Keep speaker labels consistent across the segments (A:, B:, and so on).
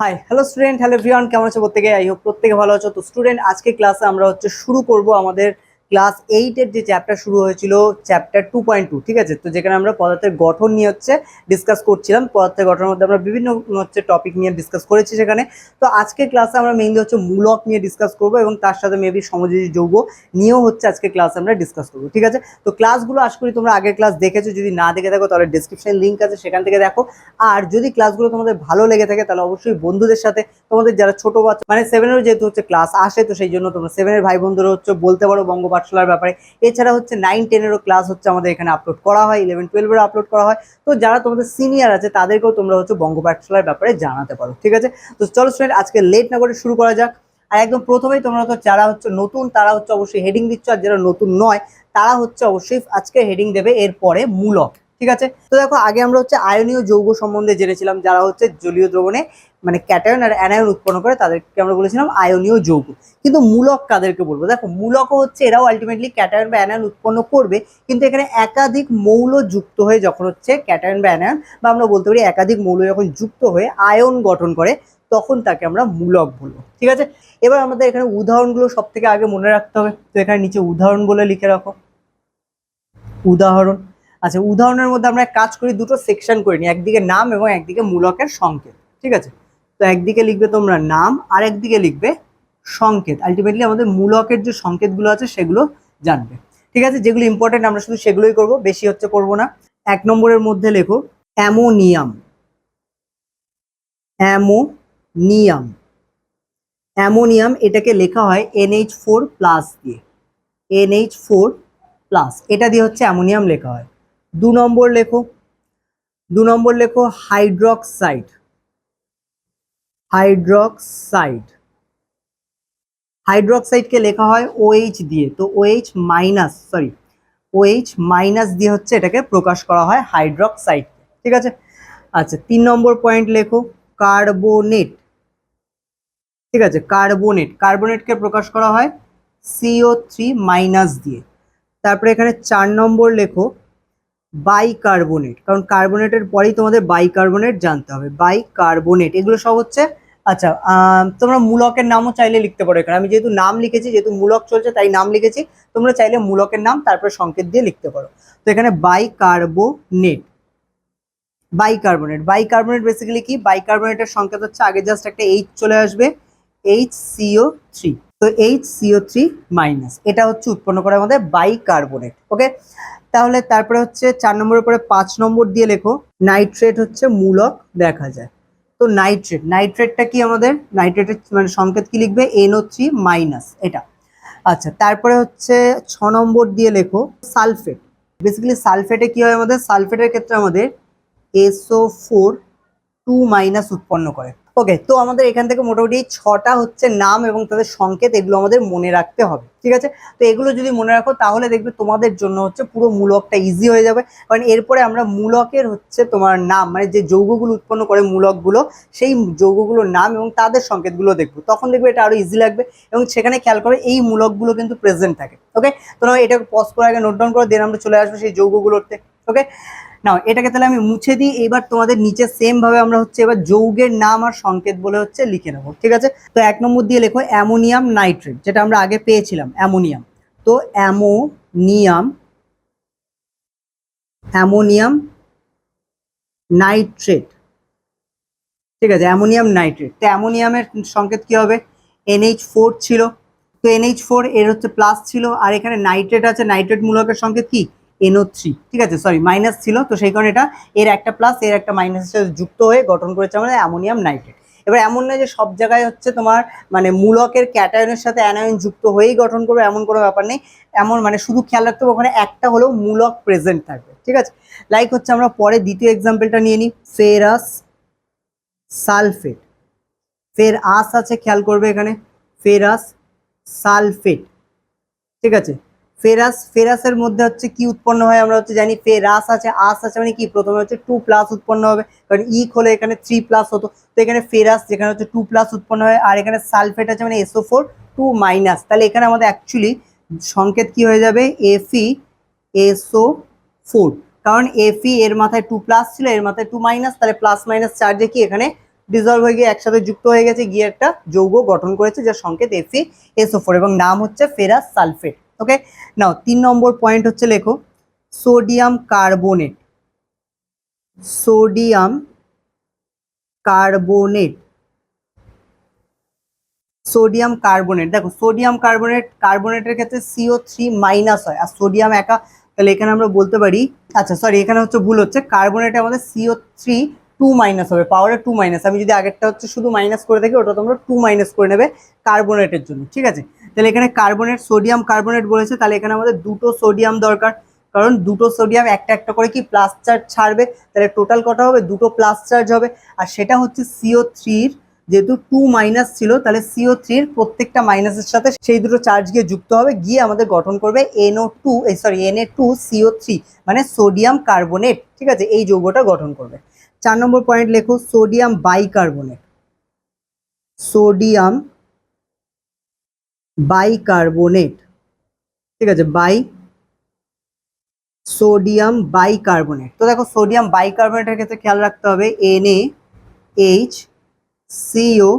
A: Hi hello student hello everyone কেমন আছো প্রত্যেকে? আই হোক প্রত্যেকে ভালো আছো। তো স্টুডেন্ট আজকে ক্লাসে আমরা হচ্ছে শুরু করব আমাদের ক্লাস এইটের যে চ্যাপ্টার শুরু হয়েছিল চ্যাপ্টার টু পয়েন্ট টু ঠিক আছে? তো যেখানে আমরা পদার্থের গঠন নিয়ে হচ্ছে ডিসকাস করছিলাম। পদার্থের গঠনের মধ্যে আমরা বিভিন্ন হচ্ছে টপিক নিয়ে ডিসকাস করেছি সেখানে। তো আজকে ক্লাসে আমরা মেইনলি হচ্ছে মূলক নিয়ে ডিসকাস করব এবং তার সাথে মেবি সমযোজী যৌগ নিয়েও হচ্ছে আজকে ক্লাস আমরা ডিসকাস করব, ঠিক আছে? তো ক্লাসগুলো আশা করি তোমরা আগের ক্লাস দেখেছ। যদি না দেখে থাকো, তাহলে ডিসক্রিপশন লিঙ্ক আছে, সেখান থেকে দেখো। আর যদি ক্লাসগুলো তোমাদের ভালো লেগে থাকে, তাহলে অবশ্যই বন্ধুদের সাথে, তোমাদের যারা ছোট বাচ্চা মানে সেভেনের যেহেতু হচ্ছে ক্লাস আসে, তো সেই জন্য তোমরা সেভেনের ভাই বন্ধুরা হচ্ছে বলতে পারো বঙ্গ পাঠশালার ব্যাপারে। এছাড়া হচ্ছে নাইন টেনেরও ক্লাস হচ্ছে আমাদের এখানে আপলোড করা হয় ইলেভেন টুয়েলভেরও আপলোড করা হয়। তো যারা তোমাদের সিনিয়র আছে, তাদেরকেও তোমরা হচ্ছে বঙ্গ পাঠশালার ব্যাপারে জানাতে পারো, ঠিক আছে? তো চলো স্টুডেন্ট আজকে লেট না করে শুরু করা যাক। আর একদম প্রথমেই তোমরা তো যারা হচ্ছে নতুন, তারা হচ্ছে অবশ্যই হেডিং দিচ্ছ, আর যারা নতুন নয়, তারা হচ্ছে অবশ্যই আজকে হেডিং দেবে এরপরে মূলক, ঠিক আছে? তো দেখো, আগে আমরা হচ্ছে আয়নীয় যৌগ সম্বন্ধে জেনেছিলাম, যারা হচ্ছে জলীয় দ্রবণে মানে ক্যাটায়ন আর অ্যানায়ন উৎপন্ন করে তাদেরকে আমরা বলেছিলাম আয়নীয় যৌগ। কিন্তু মূলক কাদেরকে বলব? দেখো, মূলকও হচ্ছে এরাও আলটিমেটলি ক্যাটায়ন বা অ্যানায়ন উৎপন্ন করবে, কিন্তু এখানে একাধিক মৌল যুক্ত হয়ে যখন হচ্ছে ক্যাটায়ন বা অ্যানায়ন বা আমরা বলতে পারি একাধিক মৌল যখন যুক্ত হয়ে আয়ন গঠন করে, তখন তাকে আমরা মূলক বলব। ঠিক আছে? এবার আমাদের এখানে উদাহরণগুলো সব থেকে আগে মনে রাখতে হবে। তো এখানে নিচে উদাহরণ বলে লিখে রাখো। উদাহরণ। আচ্ছা উদাহরণের মধ্যে আমরা কাজ করি, দুটো সেকশন করে নিই, একদিকে নাম এবং একদিকে মূলকের সংকেত। ঠিক আছে? তো একদিকে লিখবে তোমরা নাম, আর একদিকে লিখবে সংকেত। আলটিমেটলি আমাদের মূলকের যে সংকেতগুলো আছে সেগুলো জানবে। ঠিক আছে? যেগুলো ইম্পর্টেন্ট আমরা শুধু সেগুলোই করব, বেশি হচ্ছে করব না। এক নম্বরের মধ্যে লেখো, অ্যামোনিয়াম। অ্যামোনিয়াম। অ্যামোনিয়াম এটাকে লেখা হয় এনএইচ ফোর প্লাস দিয়ে। এনএইচ ফোর প্লাস এটা দিয়ে হচ্ছে অ্যামোনিয়াম লেখা হয়। দু নম্বর লেখো, দু নম্বর লেখো হাইড্রক্সাইড হাইড্রক্সাইড। হাইড্রক্সাইডকে লেখা হয় ওএইচ দিয়ে। তো OH minus sorry OH minus দিয়ে হচ্ছে এটাকে প্রকাশ করা হয় হাইড্রক্সাইড ঠিক আছে? আচ্ছা তিন নম্বর পয়েন্ট লেখো, কার্বোনেট। ঠিক আছে, কার্বোনেট। কার্বোনেটকে প্রকাশ করা হয় সিও থ্রি মাইনাস দিয়ে। তারপরে এখানে চার নম্বর লেখো বাইকার্বনেট কারণ কার্বনেটের পরেই তোমাদের বাইকার্বনেট জানতে হবে। বাইকার্বনেট এগুলো সব হচ্ছে আচ্ছা তোমরা মূলকের নামও চাইলে লিখতে পারো এখানে। আমি যেহেতু নাম লিখেছি, যেহেতু মূলক চলছে, তাই নাম লিখেছি। তোমরা চাইলে মূলকের নাম, তারপরে সংকেত দিয়ে লিখতে পারো। তো এখানে বাইকার্বোনেট বাইকার্বনেট বাইকার্বনেট বেসিক্যালি কি? বাইকার্বনেটের সংকেত হচ্ছে, আগে জাস্ট একটা এইচ চলে আসবে এইচ সিও থ্রি তো এইচ সিও থ্রি মাইনাস এটা হচ্ছে উৎপন্ন করে আমাদের বাইকার্বনেট ওকে তাহলে তারপরে হচ্ছে চার নম্বরের পরে পাঁচ নম্বর দিয়ে লেখো নাইট্রেট হচ্ছে মূলক দেখা যায়। তো নাইট্রেট নাইট্রেটটা কি আমাদের? নাইট্রেটের মানে সংকেত কি লিখবে? এনও থ্রি মাইনাস এটা। আচ্ছা তারপরে হচ্ছে ছ নম্বর দিয়ে লেখো সালফেট বেসিক্যালি সালফেটে কি হয় আমাদের? সালফেটের ক্ষেত্রে আমাদের এসও ফোর টু মাইনাস উৎপন্ন করে। ওকে তো আমাদের এখান থেকে মোটামুটি ছটা হচ্ছে নাম এবং তাদের সংকেত, এগুলো আমাদের মনে রাখতে হবে, ঠিক আছে? তো এগুলো যদি মনে রাখো, তাহলে দেখবে তোমাদের জন্য হচ্ছে পুরো মূলকটা ইজি হয়ে যাবে। কারণ এরপরে আমরা মূলকের হচ্ছে তোমার নাম মানে যে যৌগগুলো উৎপন্ন করে মূলকগুলো, সেই যৌগগুলোর নাম এবং তাদের সংকেতগুলো দেখব। তখন দেখবে এটা আরও ইজি লাগবে এবং সেখানে খেয়াল করে এই মূলকগুলো কিন্তু প্রেজেন্ট থাকে ওকে তো না এটাকে পজ করে আগে নোট ডাউন করে দেন আমরা চলে আসব সেই যৌগগুলোতে ওকে নাও এটাকে তাহলে আমি মুছে দিই এবার তোমাদের নিচে সেম ভাবে আমরা হচ্ছে এবার যৌগের নাম আর সংকেত বলে হচ্ছে লিখে নেব, ঠিক আছে? তো এক নম্বর দিয়ে লেখো অ্যামোনিয়াম নাইট্রেট, যেটা আমরা আগে পেয়েছিলাম, অ্যামোনিয়াম। তো অ্যামোনিয়াম অ্যামোনিয়াম নাইট্রেট, ঠিক আছে? Ammonium nitrate. তো অ্যামোনিয়ামের সংকেত কি হবে? এনএইচ ফোর ছিল। তো এনএইচ ফোর এর হচ্ছে প্লাস ছিল, আর এখানে নাইট্রেট আছে নাইট্রেট মূলকের সংকেত কি? এনও থ্রি ঠিক আছে? সরি মাইনাস ছিল, তো সেই কারণে এটা এর একটা প্লাস এর একটা মাইনাসের সাথে যুক্ত হয়ে গঠন করেছে আমাদের অ্যামোনিয়াম নাইট্রেট এবার এমন নয় যে সব জায়গায় হচ্ছে তোমার মানে মূলকের ক্যাটায়নের সাথে অ্যানায়ন যুক্ত হয়েই গঠন করবে, এমন কোনো ব্যাপার নেই। এমন মানে শুধু খেয়াল রাখতে হবে, ওখানে একটা হলেও মূলক প্রেজেন্ট থাকবে, ঠিক আছে? লাইক হচ্ছে আমরা পরে দ্বিতীয় এক্সাম্পলটা নিয়ে নিই ফেরাস সালফেট ফের আস আছে, খেয়াল করবে এখানে ফেরাস সালফেট ঠিক আছে? ফেরাস, ফেরাসের মধ্যে হচ্ছে কি উৎপন্ন হয় আমরা হচ্ছে জানি, ফেরাস আছে, আস আছে মানে কি? প্রথমে হচ্ছে টু প্লাস উৎপন্ন হবে, কারণ ইক হলে এখানে থ্রি প্লাস হতো, তো এখানে ফেরাস যেখানে হচ্ছে টু প্লাস উৎপন্ন হয়, আর এখানে সালফেট আছে মানে এসও ফোর টু মাইনাস তাহলে এখানে আমাদের অ্যাকচুয়ালি সংকেত কি হয়ে যাবে? এফি এসও ফোর কারণ এফি এর মাথায় টু প্লাস ছিল, এর মাথায় টু মাইনাস তাহলে প্লাস মাইনাস চার্জে কি এখানে ডিজলভ হয়ে গিয়ে একসাথে যুক্ত হয়ে গেছে, গিয়ে একটা যৌগ গঠন করেছে, যার সংকেত এফি এসও ফোর এবং নাম হচ্ছে ফেরাস সালফেট। ওকে নাও তিন নম্বর পয়েন্ট হচ্ছে লেখো sodium carbonate sodium carbonate sodium carbonate দেখো সোডিয়াম কার্বনেট কার্বনেটের ক্ষেত্রে সিও থ্রি মাইনাস হয়। আর সোডিয়াম একা, তাহলে এখানে আমরা বলতে পারি আচ্ছা সরি এখানে হচ্ছে ভুল হচ্ছে। কার্বনেটে আমাদের সিও থ্রি টু মাইনাস হবে পাওয়ারে টু মাইনাস আমি যদি আগেরটা হচ্ছে শুধু মাইনাস করে থাকি, ওটা তোমরা টু মাইনাস করে নেবে কার্বনেটের জন্য, ঠিক আছে? তাহলে এখানে কার্বনেট সোডিয়াম কার্বনেট বলেছে, তাহলে এখানে আমাদের দুটো সোডিয়াম দরকার। কারণ দুটো সোডিয়াম একটা একটা করে কি প্লাস চার্জ ছাড়বে, তাহলে টোটাল কটা হবে? দুটো প্লাস চার্জ হবে। আর সেটা হচ্ছে সিও থ্রির যেহেতু টু মাইনাস ছিল, তাহলে সিও থ্রির প্রত্যেকটা মাইনাসের সাথে সেই দুটো চার্জ গিয়ে যুক্ত হবে। গিয়ে আমাদের গঠন করবে এনও টু এই sorry NA two CO three মানে সোডিয়াম কার্বনেট ঠিক আছে? এই যৌগটা গঠন করবে। চার নম্বর পয়েন্ট লেখো সোডিয়াম বাইকার্বনেট সোডিয়াম বাইকার্বনেট। ঠিক আছে, বাই সোডিয়াম বাইকার্বনেট। তো দেখো, সোডিয়াম বাইকার্বনেটের ক্ষেত্রে খেয়াল রাখতে হবে এনএ এইচ সিও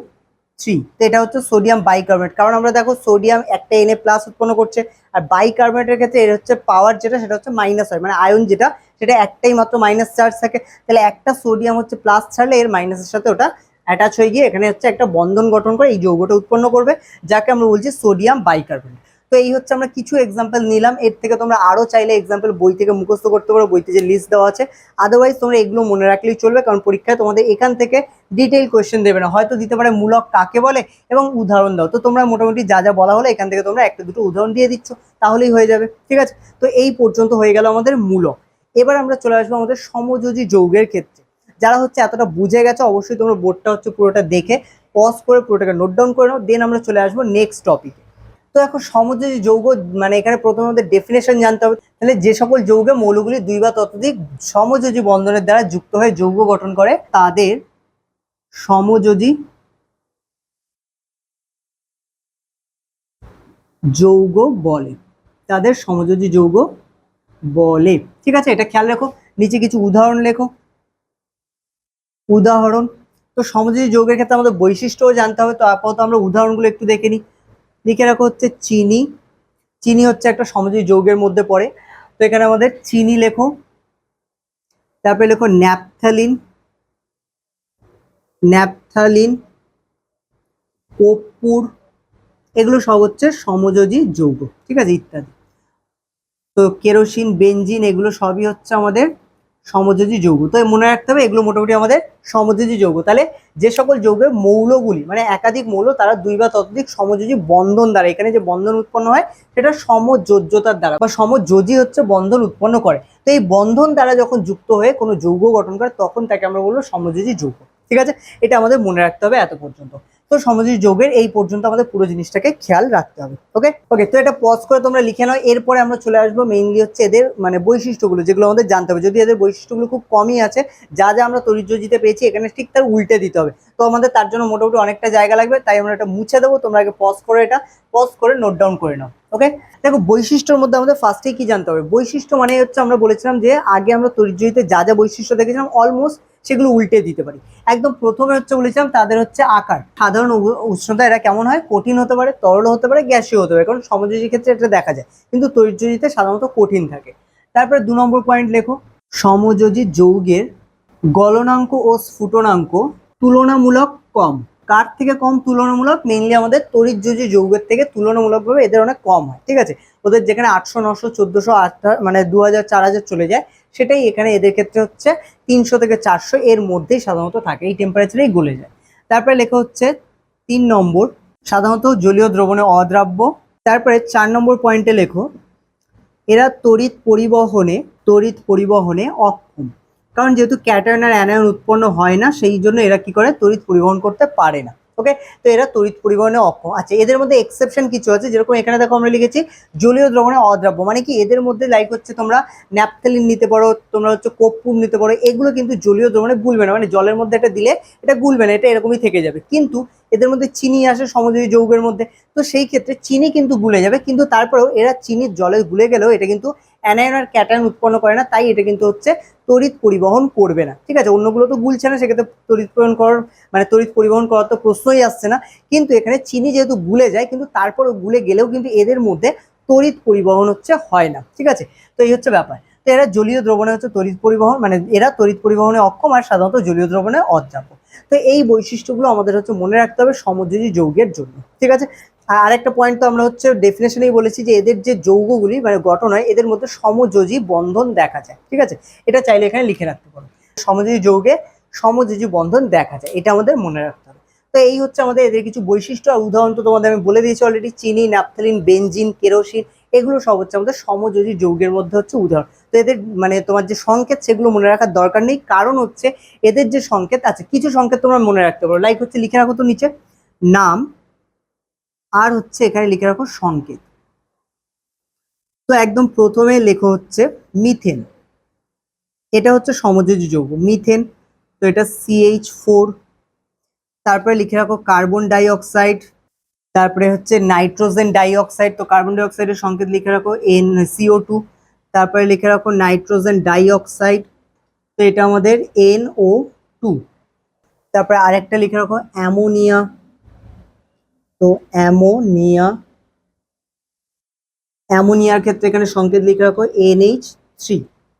A: থ্রি তো এটা হচ্ছে সোডিয়াম বাইকার্বনেট। কারণ আমরা দেখো, সোডিয়াম একটা এনএ প্লাস উৎপন্ন করছে, আর বাইকার্বনেটের ক্ষেত্রে এর হচ্ছে পাওয়ার যেটা, সেটা হচ্ছে মাইনাস হয়। মানে আয়ন যেটা, সেটা একটাই মাত্র মাইনাস চার্জ থাকে। তাহলে একটা সোডিয়াম হচ্ছে প্লাস ছাড়লে এর মাইনাসের সাথে ওটা অ্যাটাচ হয়ে গিয়ে এখানে হচ্ছে একটা বন্ধন গঠন করে এই যৌগটা উৎপন্ন করবে, যাকে আমরা বলছি সোডিয়াম বাইকার্বনেট তো এই হচ্ছে আমরা কিছু এক্সাম্পল নিলাম। এর থেকে তোমরা আরও চাইলে এক্সাম্পল বই থেকে মুখস্থ করতে পারো, বইতে যে লিস্ট দেওয়া আছে। আদারওয়াইজ তোমরা এগুলো মনে রাখলেই চলবে, কারণ পরীক্ষায় তোমাদের এখান থেকে ডিটেইল কোয়েশ্চেন দেবে না। হয়তো দিতে পারে মূলক কাকে বলে এবং উদাহরণ দাও। তো তোমরা মোটামুটি যা যা বলা হলো, এখান থেকে তোমরা একটা দুটো উদাহরণ দিয়ে দিচ্ছ, তাহলেই হয়ে যাবে। ঠিক আছে? তো এই পর্যন্ত হয়ে গেল আমাদের মূলক। এবার আমরা চলে আসব আমাদের সমযোজী যৌগের ক্ষেত্রে। যারা হচ্ছে এতটা বুঝে গেছে, অবশ্যই তোমরা বোর্ডটা হচ্ছে পুরোটা দেখে পজ করে পুরোটাকে নোট ডাউন করে নাও দেন আমরা চলে আসব নেক্সট টপিকে তো এখন সমযোজী যৌগ মানে এখানে প্রথমে আমাদের ডেফিনেশন জানতে হবে। তাহলে যে সকল যৌগে মৌলগুলি দুই বা ততোধিক সমযোজী বন্ধনের দ্বারা যুক্ত হয়ে যৌগ গঠন করে, তাদের সমযোজী যৌগ বলে। তাদের সমযোজী যৌগ বলে। ঠিক আছে? এটা খেয়াল রেখো। নিচে কিছু উদাহরণ লেখো। উদাহরণ। তো সমযোজী যৌগের ক্ষেত্রে আমাদের বৈশিষ্ট্যও জানতে হবে, তো আপাতত আমরা উদাহরণগুলো একটু দেখে নিই। লিখে রাখো হচ্ছে চিনি। চিনি হচ্ছে একটা সমযোজী যৌগের মধ্যে পড়ে। তো এখানে আমাদের চিনি লেখো, তারপরে লেখো ন্যাপথালিন। ন্যাপথালিন, কর্পূর, এগুলো সব হচ্ছে সমযোজী যৌগ, ঠিক আছে, ইত্যাদি। তো কেরোসিন বেঞ্জিন এগুলো সবই হচ্ছে আমাদের সমযোজী যৌগ। তো মনে রাখতে হবে, এগুলো মোটামুটি আমাদের সমযোজী যৌগ। তাহলে যে সকল যৌগের মৌলগুলি মানে একাধিক মৌল, তারা দুই বা ততোধিক সমযোজী বন্ধন দ্বারা, এখানে যে বন্ধন উৎপন্ন হয়, সেটা সমযোজ্যতার দ্বারা, বা সমযোজী হচ্ছে বন্ধন উৎপন্ন করে। তো এই বন্ধন দ্বারা যখন যুক্ত হয়ে কোনো যৌগ গঠন করে, তখন তাকে আমরা বলব সমযোজী যৌগ। ঠিক আছে? এটা আমাদের মনে রাখতে হবে এত পর্যন্ত। তো সমযোজী যোগের এই পর্যন্ত আমাদের পুরো জিনিসটাকে খেয়াল রাখতে হবে ওকে ওকে তো এটা পজ করে তোমরা লিখে নাও, এরপরে আমরা চলে আসব মেইনলি হচ্ছে এদের মানে বৈশিষ্ট্যগুলো, যেগুলো আমাদের জানতে হবে। যদি এদের বৈশিষ্ট্যগুলো খুব কমই আছে, যা যা আমরা তরিজ্যোজিতে পেয়েছি, এখানে ঠিক তার উল্টে দিতে হবে। তো আমাদের তার জন্য মোটামুটি অনেকটা জায়গা লাগবে, তাই আমরা এটা মুছে দেবো, তোমরা আগে পজ করে এটা পজ করে নোট ডাউন করে নাও ওকে দেখো, বৈশিষ্ট্যর মধ্যে আমাদের ফার্স্টেই কি জানতে হবে? বৈশিষ্ট্য মানে হচ্ছে আমরা বলেছিলাম যে, আগে আমরা তরিজ্যোজিতে যা যা বৈশিষ্ট্য দেখেছিলাম অলমোস্ট সেগুলো উল্টে দিতে পারি। একদম প্রথমে হচ্ছে বলেছিলাম তাদের হচ্ছে আকার। সাধারণ উষ্ণতা এরা কেমন হয়? কঠিন হতে পারে, তরল হতে পারে, গ্যাসীয় হতে পারে। কারণ সমযোজীর ক্ষেত্রে এটা দেখা যায়। কিন্তু তৈরিতে সাধারণত কঠিন থাকে। তারপরে দু নম্বর পয়েন্ট লেখো। সমযোজী যৌগের গলনাঙ্ক ও স্ফুটনাঙ্ক তুলনামূলক কম। কার থেকে কম তুলনামূলক? মেইনলি আমাদের তড়িৎযোজী যৌগের থেকে তুলনামূলকভাবে এদের অনেক কম হয়, ঠিক আছে? ওদের যেখানে আটশো, নশো, চোদ্দোশো আটটা মানে দু হাজার চার হাজার চলে যায়, সেটাই এখানে এদের ক্ষেত্রে হচ্ছে তিনশো থেকে চারশো এর মধ্যেই সাধারণত থাকে, এই টেম্পারেচারেই গলে যায়। তারপরে লেখা হচ্ছে তিন নম্বর, সাধারণত জলীয় দ্রবণে অদ্রাব্য। তারপরে চার নম্বর পয়েন্টে লেখো, এরা তড়িৎ পরিবহনে তড়িৎ পরিবহনে অক্ষম। কারণ যেহেতু ক্যাটায়ন আর অ্যানায়ন উৎপন্ন হয় না, সেই জন্য এরা কি করে? তড়িৎ পরিবহন করতে পারে না। ওকে তো এরা তড়িৎ পরিবহনে অক্ষম আচ্ছা এদের মধ্যে এক্সেপশন কিছু আছে? যেরকম এখানে দেখো আমরা লিখেছি, জলীয় দ্রবণে অদ্রাব্য। মানে কি? এদের মধ্যে লাইক হচ্ছে তোমরা ন্যাপথেলিন নিতে পারো, তোমরা হচ্ছে কর্পূর নিতে পারো। এগুলো কিন্তু জলীয় দ্রবণে গুলবে না। মানে জলের মধ্যে এটা দিলে এটা গুলবে না, এটা এরকমই থেকে যাবে। কিন্তু এদের মধ্যে চিনি আসে সমযোজী যৌগের মধ্যে। তো সেই ক্ষেত্রে চিনি কিন্তু গুলে যাবে, কিন্তু তারপরেও এরা চিনির জলে গুলে গেলেও এটা কিন্তু অ্যানায়ন আর ক্যাটায়ন উৎপন্ন করে না, তাই এটা কিন্তু হচ্ছে তড়িৎ পরিবহন করবে না। ঠিক আছে? অন্যগুলো তো গুলছে না, সেক্ষেত্রে তড়িৎ পরিবহন করার মানে তড়িৎ পরিবহন করার তো প্রশ্নই আসছে না। কিন্তু এখানে চিনি যেহেতু গুলে যায়, কিন্তু তারপরে গুলে গেলেও কিন্তু এদের মধ্যে তড়িৎ পরিবহন হচ্ছে হয় না। ঠিক আছে? তো এই হচ্ছে ব্যাপার। তো এরা জলীয় দ্রবণে হচ্ছে তড়িৎ পরিবহন মানে এরা তড়িৎ পরিবহনে অক্ষম আর সাধারণত জলীয় দ্রবণে অযাপ্য তো এই বৈশিষ্ট্যগুলো আমাদের হচ্ছে মনে রাখতে হবে সমযোজী যৌগের জন্য, ঠিক আছে? আর আরেকটা পয়েন্ট তো আমরা হচ্ছে ডেফিনেশনেই বলেছি যে এদের যে যৌগগুলি মানে গঠন হয়, এদের মধ্যে সমযোজী বন্ধন দেখা যায়, ঠিক আছে? এটা চাইলে এখানে লিখে রাখতে পারো। সমযোজী যৌগে সমযোজী বন্ধন দেখা যায়, এটা আমাদের মনে রাখতে হবে। তো এই হচ্ছে আমাদের এদের কিছু বৈশিষ্ট্য, আর উদাহরণ তো তোমাদের আমি বলে দিয়েছি অলরেডি চিনি ন্যাপথালিন বেনজিন কেরোসিন এগুলো সব হচ্ছে আমাদের সমযোজী যৌগের মধ্যে হচ্ছে উদাহরণ। তো এদের মানে তোমার যে সংকেত, সেগুলো মনে রাখার দরকার নেই। কারণ হচ্ছে এদের যে সংকেত আছে কিছু সংকেত তোমরা মনে রাখতে পারো। লাইক হচ্ছে লিখে রাখো তো নিচে। নাম আর হচ্ছে এখানে লিখে রাখো সংকেত। তো একদম প্রথমে লেখো হচ্ছে মিথেন। এটা হচ্ছে সমযোজী যৌগ। মিথেন, তো এটা সিএইচ ফোর তারপরে লিখে রাখো কার্বন ডাই অক্সাইড তারপরে হচ্ছে নাইট্রোজেন ডাইঅক্সাইড, তো কার্বন ডাইঅক্সাইডের সংকেত লিখে রাখো এন সিও টু তারপরে লিখে রাখো নাইট্রোজেন ডাইঅক্সাইড, তো এটা আমাদের এন ও টু তারপরে আরেকটা লিখে রাখো অ্যামোনিয়া, তো অ্যামোনিয়া, অ্যামোনিয়ার ক্ষেত্রে এখানে সংকেত লিখে রাখো এনএইচ থ্রি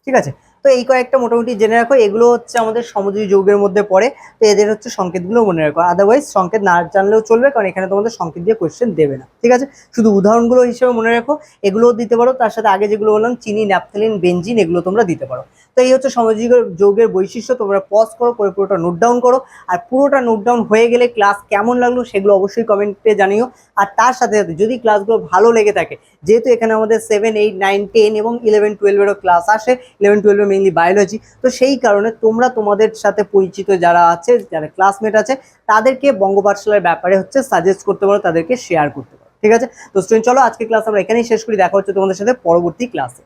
A: ঠিক আছে? তো এই কয়েকটা মোটামুটি জেনে রাখো, এগুলো হচ্ছে আমাদের সমুদ্রী যৌগের মধ্যে পড়ে, তো এদের হচ্ছে সংকেতগুলো মনে রাখো। আদারওয়াইজ সংকেত না জানলেও চলবে, কারণ এখানে তোমাদের সংকেত দিয়ে কোয়েশ্চেন দেবে না, ঠিক আছে? শুধু উদাহরণগুলো হিসেবে মনে রাখো, এগুলোও দিতে পারো, তার সাথে আগে যেগুলো বললাম, চিনি ন্যাপথেলিন বেঞ্জিন এগুলো তোমরা দিতে পারো। তো এই হচ্ছে সামাজিক যৌগের বৈশিষ্ট্য। তোমরা পজ করো, করে পুরোটা নোট ডাউন করো। আর পুরোটা নোট ডাউন হয়ে গেলে ক্লাস কেমন লাগল সেগুলো অবশ্যই কমেন্টে জানিও। আর তার সাথে সাথে যদি ক্লাসগুলো ভালো লেগে থাকে, যেহেতু এখানে আমাদের সেভেন এইট নাইন টেন এবং ইলেভেন টুয়েলভেরও ক্লাস আসে ইলেভেন টুয়েলভে মেইনলি বায়োলজি তো সেই কারণে তোমরা তোমাদের সাথে পরিচিত যারা আছে, যারা ক্লাসমেট আছে, তাদেরকে বঙ্গ পাঠশালার ব্যাপারে হচ্ছে সাজেস্ট করতে পারো, তাদেরকে শেয়ার করতে পারো। ঠিক আছে? তো স্টুডেন্ট চলো আজকে ক্লাস আমরা এখানেই শেষ করি, দেখা হচ্ছে তোমাদের সাথে পরবর্তী ক্লাসে